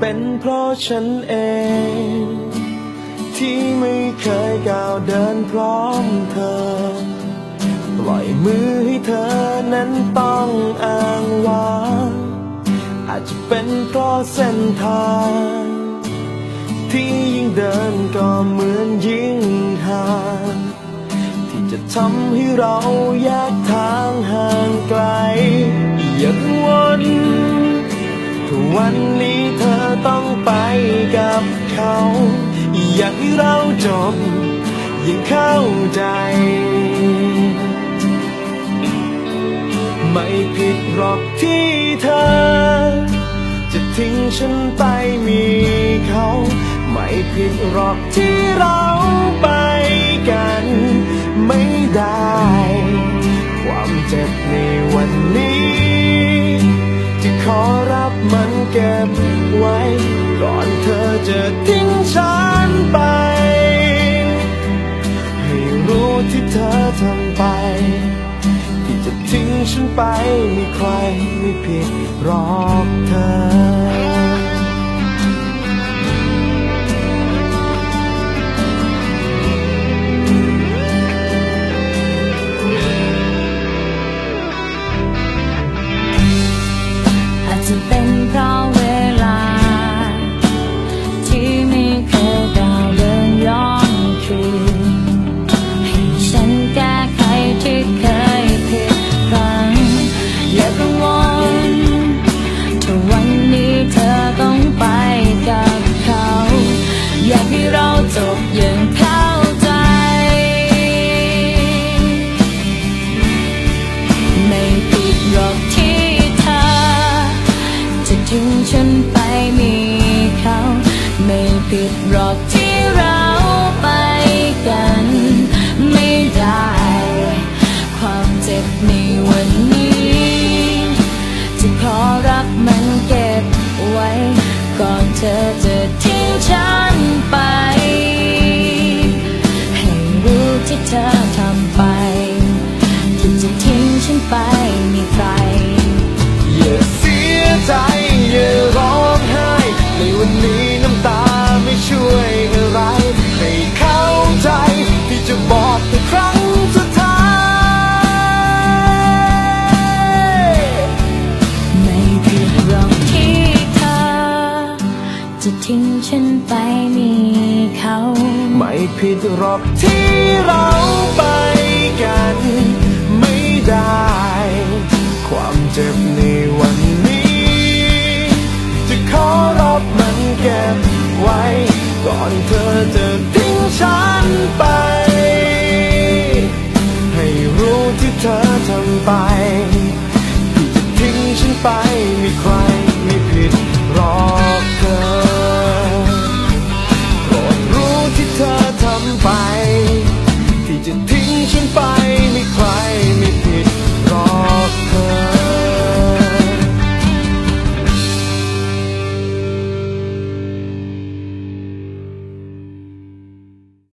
เป็นเพราะฉันเอง ที่ไม่เคยก้าวเดินพร้อมเธอ ปล่อยมือให้เธอนั้นต้องอ้างว้างอาจจะเป็นเพราะเส้นทาง ที่ยิ่งเดินก็เหมือนยิ่งห่างที่จะทำให้เราแยกทางห่างไกลอย่ากังวลถ้าวันนี้ ต้องไปกับเขา อยากให้เราจบยังเข้าใจ ไม่ผิดหรอกที่เธอ จะทิ้งฉันไปมีเขา ไม่ผิดหรอกที่เรา เก็บไว้ ก่อนเธอจะทิ้งฉันไป ให้รู้ที่เธอทำไป ที่จะทิ้งฉันไปไม่ใครไม่ผิดหรอกเธอ ผิดหรอกที่เราไปกัน ไม่ได้ ความเจ็บในวันนี้ จะขอรักมันเก็บไว้ ก่อนเธอจะทิ้งฉันไป จะทิ้งฉันไปมีเขา ไม่ผิดหรอกที่เราไปกัน ไม่ได้ ความเจ็บในวันนี้ จะขอรับมันเก็บไว้ ก่อนเธอจะทิ้งฉันไป ให้รู้ที่เธอทำไปที่จะทิ้งฉันไปมีใคร